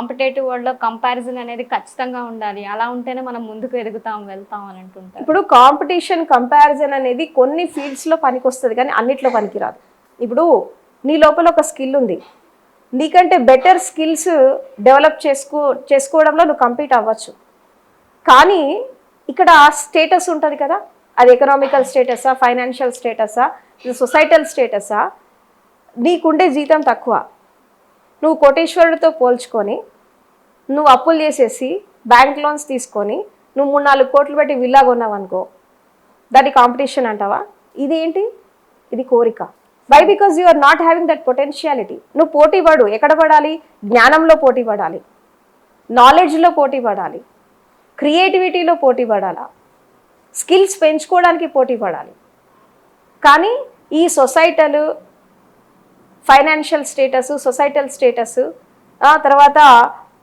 Competitive వరల్డ్లో comparison అనేది ఖచ్చితంగా ఉండాలి. అలా ఉంటేనే మనం ముందుకు ఎదుగుతాం వెళ్తాం అని అంటుంటారు. ఇప్పుడు కాంపిటీషన్ కంపారిజన్ అనేది కొన్ని ఫీల్డ్స్లో పనికొస్తుంది కానీ అన్నిట్లో పనికిరాదు. ఇప్పుడు నీ లోపల ఒక స్కిల్ ఉంది. నీకంటే బెటర్ స్కిల్స్ డెవలప్ చేసుకో చేసుకోవడంలో నువ్వు కంపీట్ అవ్వచ్చు. కానీ ఇక్కడ స్టేటస్ ఉంటుంది కదా? అది ఎకనామికల్ స్టేటసా ఫైనాన్షియల్ స్టేటసా సొసైటల్ స్టేటసా? నీకుండే జీతం తక్కువ. నువ్వు కోటేశ్వరుడితో పోల్చుకొని నువ్వు అప్పులు చేసేసి బ్యాంక్ లోన్స్ తీసుకొని నువ్వు మూడు నాలుగు కోట్లు పెట్టి విల్లా కొన్నావు అనుకో దాన్ని కాంపిటీషన్ అంటావా? ఇది ఏంటి ఇది కోరిక. Why because you are not having that potentiality నువ్వు పోటీ పడు. ఎక్కడ పడాలి? జ్ఞానంలో పోటీ పడాలి. నాలెడ్జ్లో పోటీ పడాలి. క్రియేటివిటీలో పోటీ పడాలా? స్కిల్స్ పెంచుకోవడానికి పోటీ పడాలి. కానీ ఈ సొసైటీలు ఫైనాన్షియల్ స్టేటస్ సొసైటల్ స్టేటస్ ఆ తర్వాత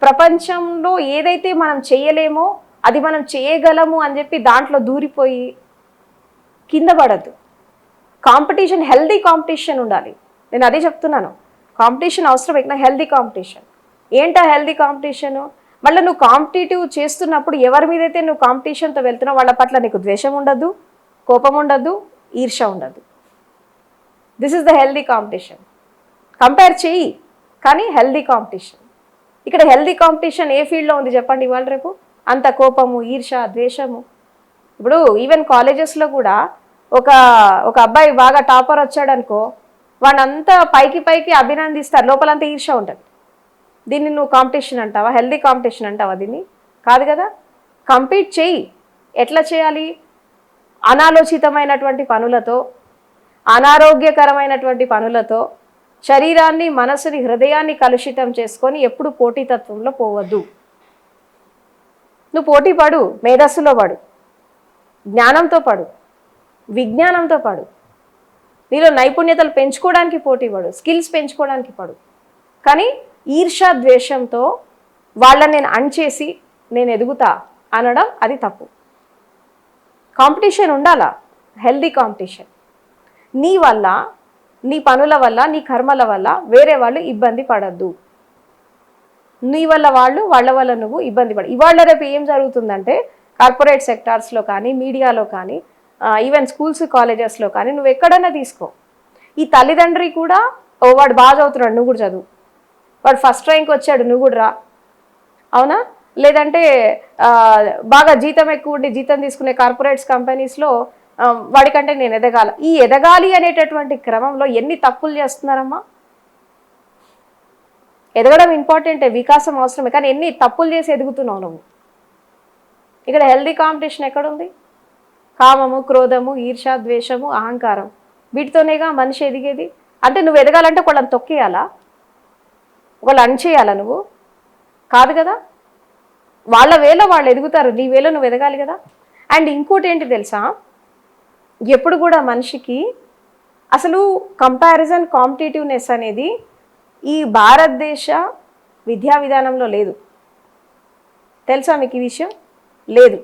ప్రపంచంలో ఏదైతే మనం చేయలేమో అది మనం చేయగలము అని చెప్పి దాంట్లో దూరిపోయి కింద పడద్దు. కాంపిటీషన్ హెల్దీ కాంపిటీషన్ ఉండాలి. నేను అదే చెప్తున్నాను. కాంపిటీషన్ అవసరం ఎక్కడ హెల్దీ కాంపిటీషన్. ఏంటా హెల్దీ కాంపిటీషన్? మళ్ళీ నువ్వు కాంపిటేటివ్ చేస్తున్నప్పుడు ఎవరి మీదైతే నువ్వు కాంపిటీషన్తో వెళ్తున్నావు వాళ్ళ పట్ల నీకు ద్వేషం ఉండదు కోపం ఉండదు ఈర్ష ఉండదు. This is the healthy competition compare చేయి. కానీ హెల్దీ కాంపిటీషన్ ఇక్కడ హెల్దీ కాంపిటీషన్ ఏ ఫీల్డ్లో ఉంది చెప్పండి ఇవాళ రేపు? అంత కోపము ఈర్ష ద్వేషము. ఇప్పుడు ఈవెన్ కాలేజెస్లో కూడా ఒక ఒక అబ్బాయి బాగా టాపర్ వచ్చాడు అనుకో వాడంతా పైకి పైకి అభినందిస్తారు. లోపలంతా ఈర్ష ఉంటుంది. దీన్ని నువ్వు కాంపిటీషన్ అంటావా? హెల్దీ కాంపిటీషన్ అంటావా దీన్ని? కాదు కదా? కంపీట్ చేయి. ఎట్లా చేయాలి? అనాలోచితమైనటువంటి పనులతో అనారోగ్యకరమైనటువంటి పనులతో శరీరాన్ని మనసుని హృదయాన్ని కలుషితం చేసుకొని ఎప్పుడు పోటీతత్వంలో పోవద్దు. నువ్వు పోటీ పడు మేధస్సులో పడు జ్ఞానంతో పడు విజ్ఞానంతో పడు. నీలో నైపుణ్యతలు పెంచుకోవడానికి పోటీ పడు స్కిల్స్ పెంచుకోవడానికి పడు. కానీ ఈర్షా ద్వేషంతో వాళ్ళని నేను అణచేసి నేను ఎదుగుతా అనడం అది తప్పు. కాంపిటీషన్ ఉండాలా? Healthy competition. నీ వల్ల నీ పనుల వల్ల నీ కర్మల వల్ల వేరే వాళ్ళు ఇబ్బంది పడద్దు. నీ వల్ల వాళ్ళు వాళ్ళ వల్ల నువ్వు ఇబ్బంది పడ ఇవాళ రేపు ఏం జరుగుతుందంటే కార్పొరేట్ సెక్టార్స్లో కానీ మీడియాలో కానీ ఈవెన్ స్కూల్స్ కాలేజెస్లో కానీ నువ్వు ఎక్కడైనా తీసుకో. ఈ తల్లిదండ్రి కూడా ఓ వాడు బాగా చదువుతున్నాడు నువ్వు కూడా చదువు. వాడు ఫస్ట్ ర్యాంక్ వచ్చాడు నువ్వు కూడా రా. అవునా? లేదంటే బాగా జీతం ఎక్కువ ఉండి జీతం తీసుకునే కార్పొరేట్స్ కంపెనీస్లో వాడికంటే నేను ఎదగాల. ఈ ఎదగాలి అనేటటువంటి క్రమంలో ఎన్ని తప్పులు చేస్తున్నారమ్మా? ఎదగడం ఇంపార్టెంటే వికాసం అవసరమే కానీ ఎన్ని తప్పులు చేసి ఎదుగుతున్నావు నువ్వు? ఇక్కడ హెల్దీ కాంపిటీషన్ ఎక్కడుంది? కామము క్రోధము ఈర్ష ద్వేషము అహంకారం. వీటితోనేగా మనిషి ఎదిగేది? అంటే నువ్వు ఎదగాలంటే వాళ్ళని తొక్కేయాలా? వాళ్ళు అణచేయాలా నువ్వు? కాదు కదా? వాళ్ళ వేళ వాళ్ళు ఎదుగుతారు నీ వేళ నువ్వు ఎదగాలి కదా? అండ్ ఇంకోటి ఏంటి తెలుసా? ఎప్పుడు కూడా మనిషికి అసలు కంపారిజన్ కాంపిటేటివ్నెస్ అనేది ఈ భారతదేశ విద్యా విధానంలో లేదు. తెలుసా మీకు ఈ విషయం? లేదు.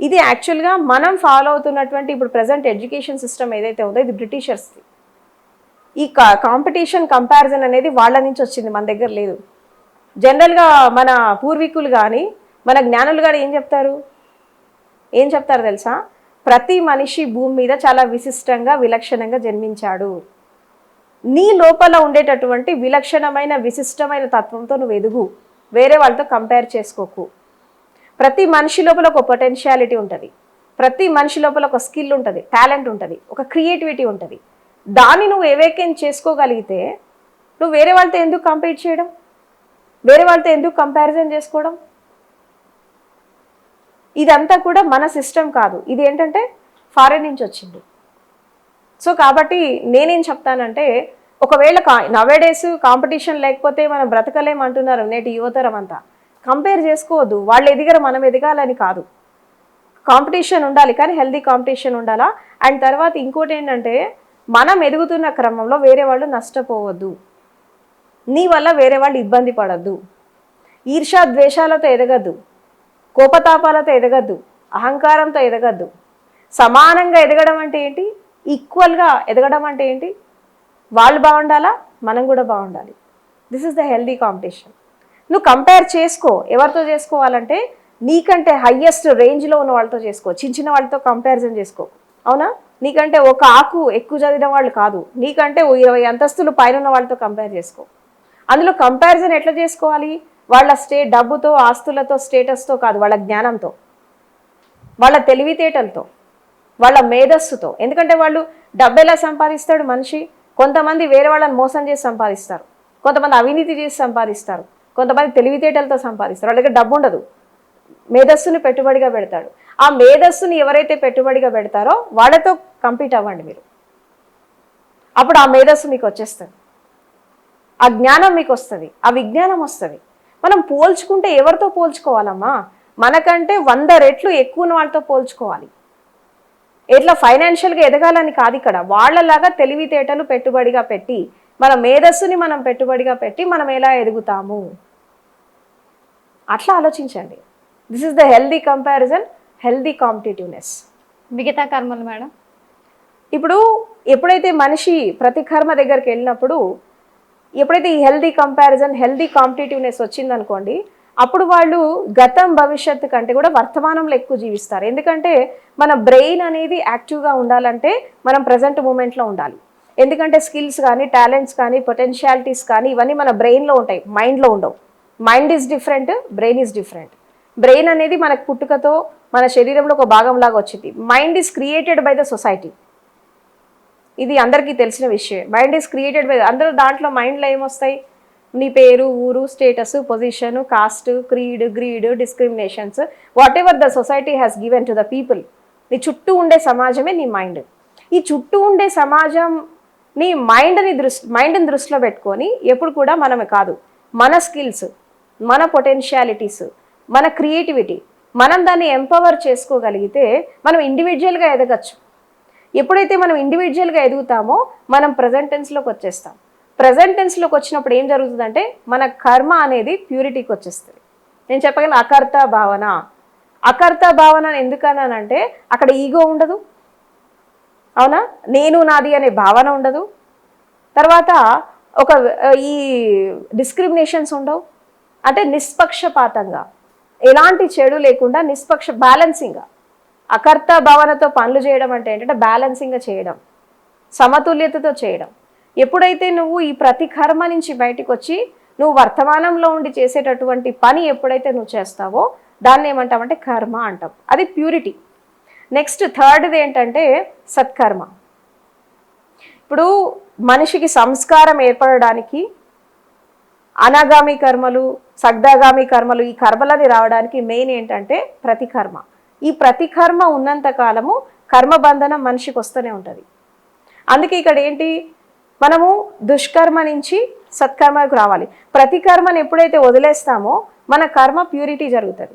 ఇది యాక్చువల్గా మనం ఫాలో అవుతున్నటువంటి ఇప్పుడు ప్రజెంట్ ఎడ్యుకేషన్ సిస్టమ్ ఏదైతే ఉందో ఇది బ్రిటిషర్స్ది ఈ కాంపిటీషన్ కంపారిజన్ అనేది వాళ్ళ నుంచి వచ్చింది మన దగ్గర లేదు. జనరల్గా మన పూర్వీకులు కానీ మన జ్ఞానులు కానీ ఏం చెప్తారు? ఏం చెప్తారు తెలుసా? ప్రతి మనిషి భూమి మీద చాలా విశిష్టంగా విలక్షణంగా జన్మించాడు. నీ లోపల ఉండేటటువంటి విలక్షణమైన విశిష్టమైన తత్వంతో నువ్వు ఎదుగు. వేరే వాళ్ళతో కంపేర్ చేసుకోకు. ప్రతి మనిషి లోపల ఒక పొటెన్షియాలిటీ ఉంటుంది. ప్రతి మనిషి లోపల ఒక స్కిల్ ఉంటుంది టాలెంట్ ఉంటుంది ఒక క్రియేటివిటీ ఉంటుంది. దాన్ని నువ్వు ఏవేకేం చేసుకోగలిగితే నువ్వు వేరే వాళ్ళతో ఎందుకు కంపీట్ చేయడం? వేరే వాళ్ళతో ఎందుకు కంపారిజన్ చేసుకోవడం? ఇదంతా కూడా మన సిస్టమ్ కాదు. ఇది ఏంటంటే ఫారెన్ నుంచి వచ్చింది. సో కాబట్టి నేనేం చెప్తానంటే ఒకవేళ కా నవేడేస్ కాంపిటీషన్ లేకపోతే మనం బ్రతకలేమంటున్నారు నేటి యువతరం అంతా. కంపేర్ చేసుకోవద్దు. వాళ్ళు ఎదిగరు మనం ఎదగాలని కాదు. కాంపిటీషన్ ఉండాలి కానీ హెల్దీ కాంపిటీషన్ ఉండాలా? అండ్ తర్వాత ఇంకోటి ఏంటంటే మనం ఎదుగుతున్న క్రమంలో వేరే వాళ్ళు నష్టపోవద్దు. నీ వల్ల వేరే వాళ్ళు ఇబ్బంది పడద్దు. ఈర్షా ద్వేషాలతో ఎదగద్దు. కోపతాపాలతో ఎదగద్దు అహంకారంతో ఎదగద్దు. సమానంగా ఎదగడం అంటే ఏంటి? ఈక్వల్గా ఎదగడం అంటే ఏంటి? వాళ్ళు బాగుండాలా? మనం కూడా బాగుండాలి. This is the healthy competition నువ్వు కంపేర్ చేసుకో. ఎవరితో చేసుకోవాలంటే నీకంటే హయ్యెస్ట్ రేంజ్లో ఉన్న వాళ్ళతో చేసుకో. చిన్న చిన్న వాళ్ళతో కంపారిజన్ చేసుకో. అవునా? నీకంటే ఒక ఆకు ఎక్కువ చదివిన వాళ్ళు కాదు. నీకంటే ఇరవై అంతస్తులు పైన ఉన్న వాళ్ళతో కంపేర్ చేసుకో. అందులో కంపారిజన్ ఎట్లా చేసుకోవాలి? వాళ్ళ స్టే డబ్బుతో ఆస్తులతో స్టేటస్తో కాదు వాళ్ళ జ్ఞానంతో. వాళ్ళ తెలివితేటలతో. వాళ్ళ మేధస్సుతో. ఎందుకంటే వాళ్ళు డబ్బు ఎలా సంపాదిస్తాడు మనిషి? కొంతమంది వేరే వాళ్ళని మోసం చేసి సంపాదిస్తారు. కొంతమంది అవినీతి చేసి సంపాదిస్తారు. కొంతమంది తెలివితేటలతో సంపాదిస్తారు. వాళ్ళ దగ్గర డబ్బు ఉండదు. మేధస్సును పెట్టుబడిగా పెడతాడు. ఆ మేధస్సుని ఎవరైతే పెట్టుబడిగా పెడతారో వాళ్ళతో కంపీట్ అవ్వండి మీరు. అప్పుడు ఆ మేధస్సు మీకు వచ్చేస్తుంది. ఆ జ్ఞానం మీకు వస్తుంది. ఆ విజ్ఞానం వస్తుంది. మనం పోల్చుకుంటే ఎవరితో పోల్చుకోవాలమ్మా? మనకంటే వంద రెట్లు ఎక్కువ ఉన్న వాళ్ళతో పోల్చుకోవాలి. ఎట్లా ఫైనాన్షియల్గా ఎదగాలని కాదు ఇక్కడ. వాళ్ళలాగా తెలివితేటలు పెట్టుబడిగా పెట్టి మన మేధస్సుని మనం పెట్టుబడిగా పెట్టి మనం ఎలా ఎదుగుతాము? అట్లా ఆలోచించండి. This is the healthy comparison healthy competitiveness మిగతా కర్మలు మేడం? ఇప్పుడు ఎప్పుడైతే మనిషి ప్రతి కర్మ దగ్గరికి వెళ్ళినప్పుడు ఎప్పుడైతే ఈ హెల్దీ కంపారిజన్ హెల్దీ కాంపిటేటివ్నెస్ వచ్చిందనుకోండి అప్పుడు వాళ్ళు గతం భవిష్యత్తు కంటే కూడా వర్తమానంలో ఎక్కువ జీవిస్తారు. ఎందుకంటే మన బ్రెయిన్ అనేది యాక్టివ్గా ఉండాలంటే మనం ప్రజెంట్ మూమెంట్లో ఉండాలి. ఎందుకంటే స్కిల్స్ కానీ టాలెంట్స్ కానీ పొటెన్షియాలిటీస్ కానీ ఇవన్నీ మన బ్రెయిన్లో ఉంటాయి. మైండ్లో ఉండవు. Mind is different brain is different brain అనేది మనకు పుట్టుకతో మన శరీరంలో ఒక భాగంలాగా వచ్చింది. Mind is created by the society ఇది అందరికీ తెలిసిన విషయం మైండ్ ఈస్ క్రియేటెడ్ బై అందరూ దాంట్లో మైండ్లో ఏమొస్తాయి? నీ పేరు ఊరు status position caste creed greed discriminations whatever the society has given to the people నీ చుట్టూ ఉండే సమాజమే నీ మైండ్ ఈ చుట్టూ ఉండే సమాజం నీ మైండ్ని దృష్టి మైండ్ని దృష్టిలో పెట్టుకొని ఎప్పుడు కూడా మనమే కాదు. మన స్కిల్స్ మన పొటెన్షియాలిటీస్ మన క్రియేటివిటీ మనం దాన్ని ఎంపవర్ చేసుకోగలిగితే మనం ఇండివిజువల్గా ఎదగచ్చు. ఎప్పుడైతే మనం ఇండివిజువల్గా ఎదుగుతామో మనం ప్రజెంట్ టెన్స్లోకి వచ్చేస్తాం. ప్రజెంట్ టెన్స్లోకి వచ్చినప్పుడు ఏం జరుగుతుందంటే మన కర్మ అనేది ప్యూరిటీకి వచ్చేస్తుంది. నేను చెప్పగలను అకర్త భావన. అకర్త భావన ఎందుకన్నానంటే అక్కడ ఈగో ఉండదు. అవునా? నేను నాది అనే భావన ఉండదు. తర్వాత ఒక ఈ డిస్క్రిమినేషన్స్ ఉండవు. అంటే నిష్పక్షపాతంగా. ఎలాంటి చెడు లేకుండా నిష్పక్ష బ్యాలెన్సింగ్గా అకర్త భావనతో పనులు చేయడం అంటే ఏంటంటే బ్యాలెన్సింగ్గా చేయడం సమతుల్యతతో చేయడం. ఎప్పుడైతే నువ్వు ఈ ప్రతి కర్మ నుంచి బయటకు వచ్చి నువ్వు వర్తమానంలో ఉండి చేసేటటువంటి పని ఎప్పుడైతే నువ్వు చేస్తావో దాన్ని ఏమంటామంటే కర్మ అంటాం. అది ప్యూరిటీ నెక్స్ట్ థర్డ్ది ఏంటంటే సత్కర్మ. ఇప్పుడు మనిషికి సంస్కారం ఏర్పడడానికి అనాగామి కర్మలు సగ్దాగామి కర్మలు ఈ కర్మలని రావడానికి మెయిన్ ఏంటంటే ప్రతి కర్మ ఈ ప్రతి కర్మ ఉన్నంత కాలము కర్మబంధనం మనిషికి వస్తూనే ఉంటుంది. అందుకే ఇక్కడ ఏంటి? మనము దుష్కర్మ నుంచి సత్కర్మకు రావాలి. ప్రతి కర్మను ఎప్పుడైతే వదిలేస్తామో మన కర్మ ప్యూరిటీ జరుగుతుంది.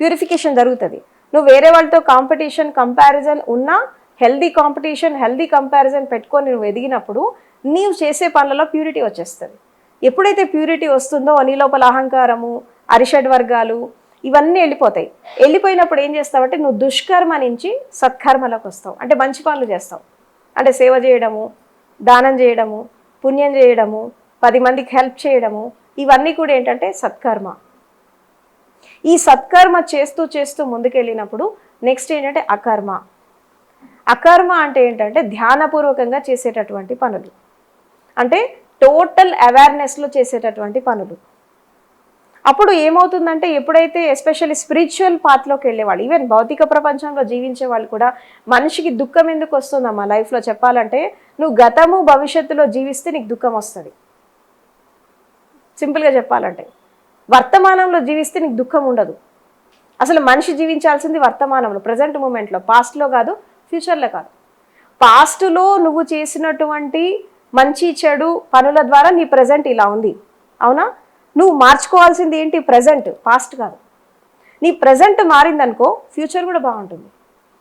ప్యూరిఫికేషన్ జరుగుతుంది. నువ్వు వేరే వాళ్ళతో కాంపిటీషన్ కంపారిజన్ ఉన్నా హెల్దీ కాంపిటీషన్ హెల్దీ కంపారిజన్ పెట్టుకొని నువ్వు ఎదిగినప్పుడు నీవు చేసే పనులలో ప్యూరిటీ వచ్చేస్తుంది. ఎప్పుడైతే ప్యూరిటీ వస్తుందో నీ లోపల అహంకారము అరిషడ్ వర్గాలు ఇవన్నీ వెళ్ళిపోతాయి. వెళ్ళిపోయినప్పుడు ఏం చేస్తావంటే నువ్వు దుష్కర్మ నుంచి సత్కర్మలోకి వస్తావు. అంటే మంచి పనులు చేస్తావు. అంటే సేవ చేయడము దానం చేయడము పుణ్యం చేయడము పది మందికి హెల్ప్ చేయడము ఇవన్నీ కూడా ఏంటంటే సత్కర్మ. ఈ సత్కర్మ చేస్తూ చేస్తూ ముందుకెళ్ళినప్పుడు నెక్స్ట్ ఏంటంటే అకర్మ. అకర్మ అంటే ఏంటంటే ధ్యానపూర్వకంగా చేసేటటువంటి పనులు. అంటే టోటల్ అవేర్నెస్లో చేసేటటువంటి పనులు. అప్పుడు ఏమవుతుందంటే ఎప్పుడైతే ఎస్పెషల్లీ స్పిరిచువల్ పాత్లోకి వెళ్ళేవాళ్ళు ఈవెన్ భౌతిక ప్రపంచంలో జీవించే వాళ్ళు కూడా మనిషికి దుఃఖం ఎందుకు వస్తుందమ్మా లైఫ్లో చెప్పాలంటే నువ్వు గతము భవిష్యత్తులో జీవిస్తే నీకు దుఃఖం వస్తుంది. సింపుల్గా చెప్పాలంటే. వర్తమానంలో జీవిస్తే నీకు దుఃఖం ఉండదు. అసలు మనిషి జీవించాల్సింది వర్తమానంలో ప్రజెంట్ మూమెంట్లో పాస్ట్లో కాదు ఫ్యూచర్లో కాదు. పాస్ట్లో నువ్వు చేసినటువంటి మంచి చెడు పనుల ద్వారా నీ ప్రజెంట్ ఇలా ఉంది. అవునా? నువ్వు మార్చుకోవాల్సింది ఏంటి? ప్రజెంట్ పాస్ట్ కాదు. నీ ప్రజెంట్ మారిందనుకో ఫ్యూచర్ కూడా బాగుంటుంది.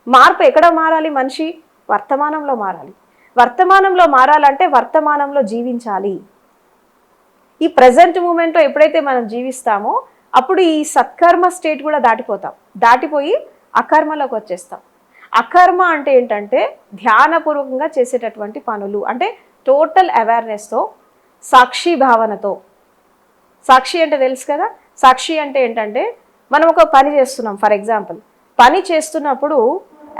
మార్పు ఎక్కడ మారాలి మనిషి? వర్తమానంలో మారాలి. వర్తమానంలో మారాలంటే వర్తమానంలో జీవించాలి. ఈ ప్రజెంట్ మూమెంట్లో ఎప్పుడైతే మనం జీవిస్తామో అప్పుడు ఈ సత్కర్మ స్టేట్ కూడా దాటిపోతాం. దాటిపోయి అకర్మలోకి వచ్చేస్తాం. అకర్మ అంటే ఏంటంటే ధ్యానపూర్వకంగా చేసేటటువంటి పనులు. అంటే టోటల్ అవేర్నెస్తో సాక్షి భావనతో. సాక్షి అంటే తెలుసు కదా? సాక్షి అంటే ఏంటంటే మనం ఒక పని చేస్తున్నాం ఫర్ ఎగ్జాంపుల్. పని చేస్తున్నప్పుడు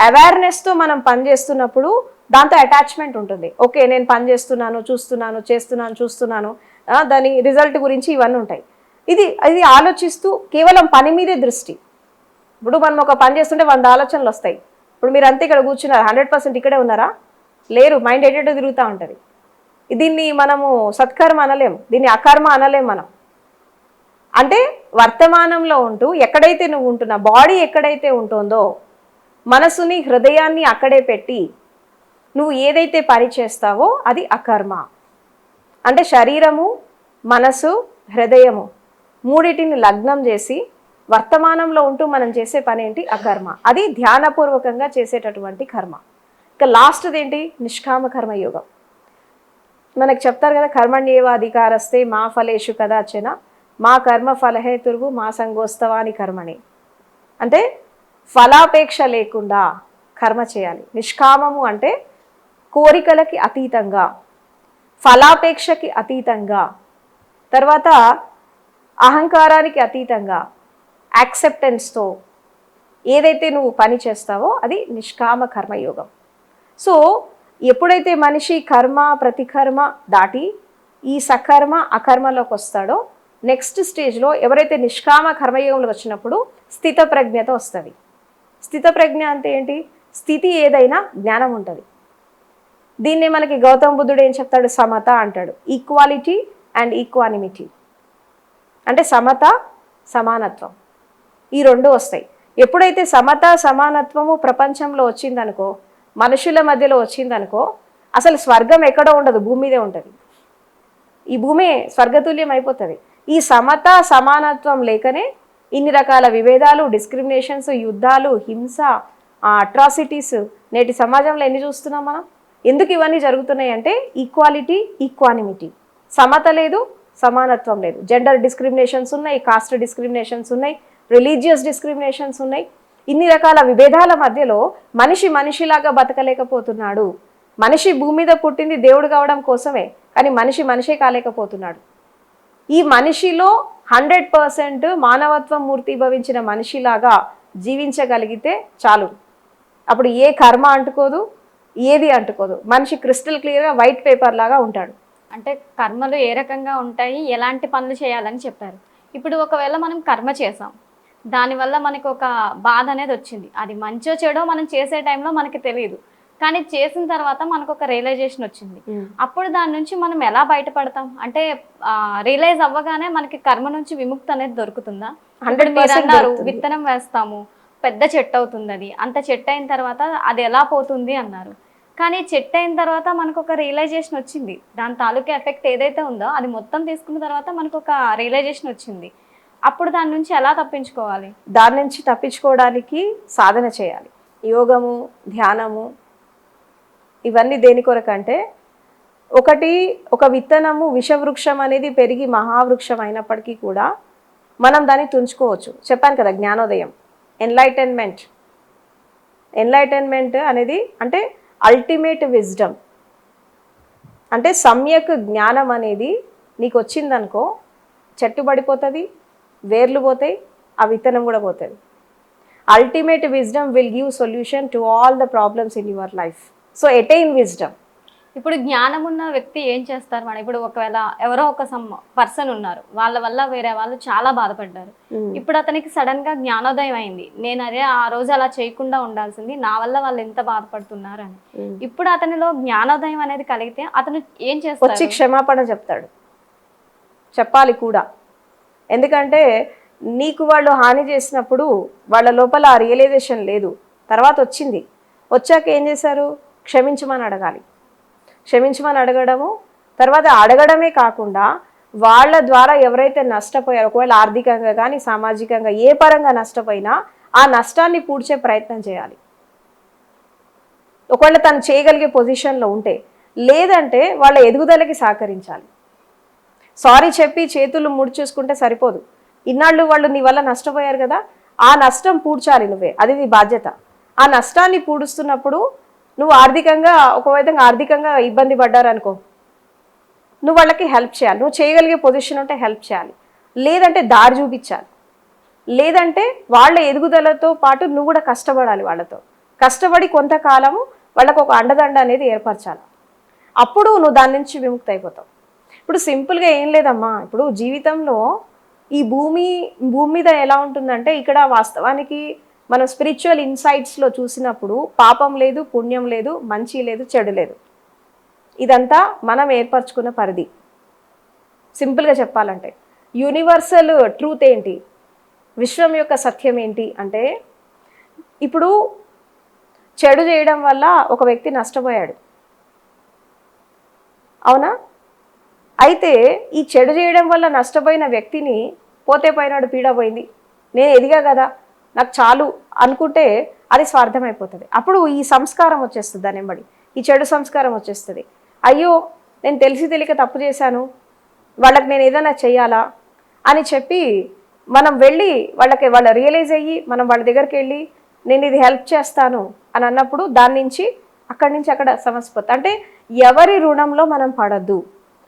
అవేర్నెస్తో మనం పని చేస్తున్నప్పుడు దాంతో అటాచ్మెంట్ ఉంటుంది. ఓకే నేను పని చేస్తున్నాను చూస్తున్నాను చేస్తున్నాను చూస్తున్నాను. దాని రిజల్ట్ గురించి ఇవన్నీ ఉంటాయి. ఇది ఇది ఆలోచిస్తూ కేవలం పని మీదే దృష్టి. ఇప్పుడు మనం ఒక పని చేస్తుంటే వంద ఆలోచనలు వస్తాయి. ఇప్పుడు మీరు అంతే ఇక్కడ కూర్చున్నారు హండ్రెడ్ పర్సెంట్ ఇక్కడే ఉన్నారా? లేరు మైండ్ ఎటెటో తిరుగుతూ ఉంటుంది. దీన్ని మనము సత్కర్మ అనలేము దీన్ని అకర్మ అనలేము మనం. అంటే వర్తమానంలో ఉంటూ ఎక్కడైతే నువ్వు ఉంటున్నా బాడీ ఎక్కడైతే ఉంటుందో మనసుని హృదయాన్ని అక్కడే పెట్టి నువ్వు ఏదైతే పని చేస్తావో అది అకర్మ. అంటే శరీరము మనసు హృదయము మూడిటిని లగ్నం చేసి వర్తమానంలో ఉంటూ మనం చేసే పని ఏంటి? అకర్మ. అది ధ్యానపూర్వకంగా చేసేటటువంటి కర్మ. ఇక లాస్ట్ది ఏంటి? నిష్కామ కర్మ యోగం. మనకు చెప్తారు కదా కర్మణ్యేవ అధికారస్తే మా ఫలేషు కదా అచ్చేనా మా కర్మ ఫలహేతురువు మా సంగోస్తవాని కర్మని. అంటే ఫలాపేక్ష లేకుండా కర్మ చేయాలి. నిష్కామము అంటే కోరికలకి అతీతంగా ఫలాపేక్షకి అతీతంగా తర్వాత అహంకారానికి అతీతంగా యాక్సెప్టెన్స్తో ఏదైతే నువ్వు పని చేస్తావో అది నిష్కామ కర్మయోగం. సో ఎప్పుడైతే మనిషి కర్మ ప్రతికర్మ దాటి ఈ సకర్మ అకర్మలోకి వస్తాడో నెక్స్ట్ స్టేజ్లో ఎవరైతే నిష్కామ కర్మయోగంలోకి వచ్చినప్పుడు స్థిత ప్రజ్ఞత వస్తుంది. స్థిత ప్రజ్ఞ అంటే ఏంటి? స్థితి ఏదైనా జ్ఞానం ఉంటుంది. దీన్ని మనకి గౌతమ బుద్ధుడు ఏం చెప్తాడు? సమత అంటాడు. ఈక్వాలిటీ అండ్ ఈక్వానిమిటీ అంటే సమత సమానత్వం. ఈ రెండు వస్తాయి. ఎప్పుడైతే సమత సమానత్వము ప్రపంచంలో వచ్చిందనుకో మనుషుల మధ్యలో వచ్చిందనుకో అసలు స్వర్గం ఎక్కడో ఉండదు భూమి మీదే ఉంటుంది. ఈ భూమి స్వర్గతుల్యం అయిపోతుంది. ఈ సమత సమానత్వం లేకనే ఇన్ని రకాల విభేదాలు డిస్క్రిమినేషన్స్ యుద్ధాలు హింస అట్రాసిటీస్ నేటి సమాజంలో ఎన్ని చూస్తున్నాం మనం? ఎందుకు ఇవన్నీ జరుగుతున్నాయి అంటే ఈక్వాలిటీ ఈక్వానిమిటీ సమత లేదు సమానత్వం లేదు. జెండర్ డిస్క్రిమినేషన్స్ ఉన్నాయి కాస్ట్ డిస్క్రిమినేషన్స్ ఉన్నాయి రిలీజియస్ డిస్క్రిమినేషన్స్ ఉన్నాయి. ఇన్ని రకాల విభేదాల మధ్యలో మనిషి మనిషిలాగా బతకలేకపోతున్నాడు. మనిషి భూమి మీద పుట్టింది దేవుడు కావడం కోసమే కానీ మనిషి మనిషే కాలేకపోతున్నాడు. ఈ మనిషిలో హండ్రెడ్ పర్సెంట్ మానవత్వం మూర్తిభవించిన మనిషిలాగా జీవించగలిగితే చాలు. అప్పుడు ఏ కర్మ అంటుకోదు ఏది అంటుకోదు. మనిషి క్రిస్టల్ క్లియర్గా వైట్ పేపర్ లాగా ఉంటాడు. అంటే కర్మలు ఏ రకంగా ఉంటాయి ఎలాంటి పనులు చేయాలని చెప్పారు. ఇప్పుడు ఒకవేళ మనం కర్మ చేసాం దానివల్ల మనకు ఒక బాధ అనేది వచ్చింది. అది మంచో చెడో మనం చేసే టైంలో మనకి తెలియదు. కానీ చేసిన తర్వాత మనకు ఒక రియలైజేషన్ వచ్చింది అప్పుడు దాని నుంచి మనం ఎలా బయటపడతాం? అంటే రియలైజ్ అవ్వగానే మనకి కర్మ నుంచి విముక్తి అనేది దొరుకుతుందా? ఇప్పుడు మీరు 100% అన్నారు. విత్తనం వేస్తాము పెద్ద చెట్టు అవుతుంది అది అంత చెట్టు అయిన తర్వాత అది ఎలా పోతుంది అన్నారు. కానీ చెట్టు అయిన తర్వాత మనకు ఒక రియలైజేషన్ వచ్చింది. దాని తాలూకా ఎఫెక్ట్ ఏదైతే ఉందో అది మొత్తం తీసుకున్న తర్వాత మనకు ఒక రియలైజేషన్ వచ్చింది. అప్పుడు దాని నుంచి ఎలా తప్పించుకోవాలి? దాని నుంచి తప్పించుకోవడానికి సాధన చేయాలి. యోగము ధ్యానము ఇవన్నీ దేని కొరకంటే ఒకటి ఒక విత్తనము విషవృక్షం అనేది పెరిగి మహావృక్షం అయినప్పటికీ కూడా మనం దాన్ని తుంచుకోవచ్చు. చెప్పాను కదా జ్ఞానోదయం ఎన్లైటన్మెంట్ ఎన్లైటన్మెంట్ అనేది అంటే అల్టిమేట్ విజ్డమ్ అంటే సమ్యక్ జ్ఞానం అనేది నీకు వచ్చిందనుకో చెట్టు పడిపోతుంది వేర్లు పోతాయి ఆ విత్తనం కూడా పోతుంది. Ultimate wisdom will give solution to all the problems in your life so attain wisdom ఇప్పుడు జ్ఞానం ఉన్న వ్యక్తి ఏం చేస్తారు మేడం? ఇప్పుడు ఒకవేళ ఎవరో ఒక సమ్ పర్సన్ ఉన్నారు. వాళ్ళ వల్ల వేరే వాళ్ళు చాలా బాధపడ్డారు. ఇప్పుడు అతనికి సడన్గా జ్ఞానోదయం అయింది. నేను అదే ఆ రోజు అలా చేయకుండా ఉండాల్సింది నా వల్ల వాళ్ళు ఎంత బాధపడుతున్నారు అని. ఇప్పుడు అతనిలో జ్ఞానోదయం అనేది కలిగితే అతను ఏం వచ్చి చేస్తారు క్షమాపణ చెప్తాడు. చెప్పాలి కూడా. ఎందుకంటే నీకు వాళ్ళు హాని చేసినప్పుడు వాళ్ళ లోపల ఆ రియలైజేషన్ లేదు. తర్వాత వచ్చింది. వచ్చాక ఏం చేశారు? క్షమించమని అడగాలి. క్షమించమని అడగడము తర్వాత అడగడమే కాకుండా వాళ్ళ ద్వారా ఎవరైతే నష్టపోయారో ఒకవేళ ఆర్థికంగా కానీ సామాజికంగా ఏ పరంగా నష్టపోయినా ఆ నష్టాన్ని పూడ్చే ప్రయత్నం చేయాలి. ఒకవేళ తను చేయగలిగే పొజిషన్లో ఉంటే లేదంటే వాళ్ళ ఎదుగుదలకి సహకరించాలి. సారీ చెప్పి చేతులు ముడిచేసుకుంటే సరిపోదు. ఇన్నాళ్ళు వాళ్ళు నీ వల్ల నష్టపోయారు కదా ఆ నష్టం పూడ్చాలి నువ్వే అది నీ బాధ్యత. ఆ నష్టాన్ని పూడుస్తున్నప్పుడు నువ్వు ఆర్థికంగా ఒక విధంగా ఆర్థికంగా ఇబ్బంది పడ్డారనుకో నువ్వు వాళ్ళకి హెల్ప్ చేయాలి. నువ్వు చేయగలిగే పొజిషన్ ఉంటే హెల్ప్ చేయాలి. లేదంటే దారి చూపించాలి. లేదంటే వాళ్ళ ఎదుగుదలతో పాటు నువ్వు కూడా కష్టపడాలి వాళ్ళతో. కష్టపడి కొంతకాలము వాళ్ళకు ఒక అండదండ అనేది ఏర్పరచాలి. అప్పుడు నువ్వు దాని నుంచి విముక్తి అయిపోతావు. ఇప్పుడు సింపుల్గా ఏం లేదమ్మా. ఇప్పుడు జీవితంలో ఈ భూమి భూమి మీద ఎలా ఉంటుందంటే ఇక్కడ వాస్తవానికి మనం స్పిరిచువల్ ఇన్సైట్స్లో చూసినప్పుడు పాపం లేదు పుణ్యం లేదు మంచి లేదు చెడు లేదు. ఇదంతా మనం ఏర్పరచుకున్న పరిధి. సింపుల్గా చెప్పాలంటే యూనివర్సల్ ట్రూత్ ఏంటి? విశ్వం యొక్క సత్యం ఏంటి? అంటే ఇప్పుడు చెడు చేయడం వల్ల ఒక వ్యక్తి నష్టపోయాడు. అవునా? అయితే ఈ చెడు చేయడం వల్ల నష్టపోయిన వ్యక్తిని పోతే పోయినాడు పీడ పోయింది. నేను ఎదిగా కదా? నాకు చాలు అనుకుంటే అది స్వార్థం అయిపోతుంది అప్పుడు ఈ సంస్కారం వచ్చేస్తుంది దాని ఈ చెడు సంస్కారం వచ్చేస్తుంది. అయ్యో నేను తెలిసి తెలియక తప్పు చేశాను. వాళ్ళకి నేను ఏదైనా చెయ్యాలా? అని చెప్పి మనం వెళ్ళి వాళ్ళకి వాళ్ళ రియలైజ్ అయ్యి మనం వాళ్ళ దగ్గరికి వెళ్ళి నేను ఇది హెల్ప్ చేస్తాను అని అన్నప్పుడు దాని నుంచి అక్కడి నుంచి అక్కడ సమస్య పోతుంది. అంటే ఎవరి రుణంలో మనం పడద్దు.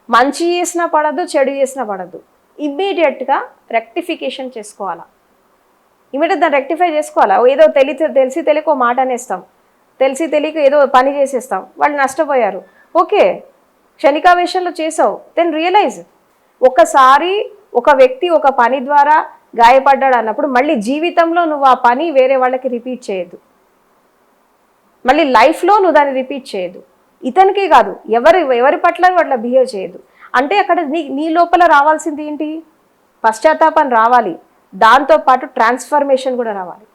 మంచి చేసినా పడద్దు చెడు చేసినా పడద్దు. ఇమ్మీడియట్గా రెక్టిఫికేషన్ చేసుకోవాలా. ఇమీడియట్ దాన్ని రెక్టిఫై చేసుకోవాలా? ఏదో తెలి తెలిసి తెలియక ఓ మాట అనేస్తాం. తెలిసి తెలియక ఏదో పని చేసేస్తాం. వాళ్ళు నష్టపోయారు. ఓకే క్షణికావేశంలో చేసావు. దెన్ రియలైజ్ ఒకసారి ఒక వ్యక్తి ఒక పని ద్వారా గాయపడ్డాడు అన్నప్పుడు మళ్ళీ జీవితంలో నువ్వు ఆ పని వేరే వాళ్ళకి రిపీట్ చేయొద్దు. మళ్ళీ లైఫ్లో నువ్వు దాన్ని రిపీట్ చేయొద్దు. ఇతనికి కాదు ఎవరి ఎవరి పట్ల అట్లా బిహేవ్ చేయదు అంటే అక్కడ నీ నీ లోపల రావాల్సింది ఏంటి? పశ్చాత్తాపం రావాలి. దాంతో పాటు ట్రాన్స్ఫర్మేషన్ కూడా రావాలి.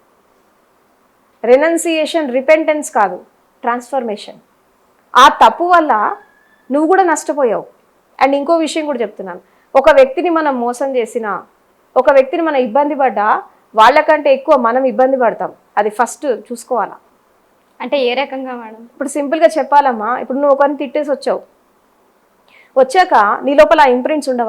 రెనౌన్సియేషన్ రిపెంటెన్స్ కాదు ట్రాన్స్ఫర్మేషన్. ఆ తప్పు వల్ల నువ్వు కూడా నష్టపోయావు. అండ్ ఇంకో విషయం కూడా చెప్తున్నాను. ఒక వ్యక్తిని మనం మోసం చేసినా ఒక వ్యక్తిని మనం ఇబ్బంది పడ్డా వాళ్ళకంటే ఎక్కువ మనం ఇబ్బంది పడతాం. అది ఫస్ట్ చూసుకోవాలా? అంటే ఏ రకంగా మేడం? ఇప్పుడు సింపుల్గా చెప్పాలమ్మా ఇప్పుడు నువ్వు ఒకరిని తిట్టేసి వచ్చావు. వచ్చాక నీ లోపల ఇంప్రింట్స్ ఉండవా?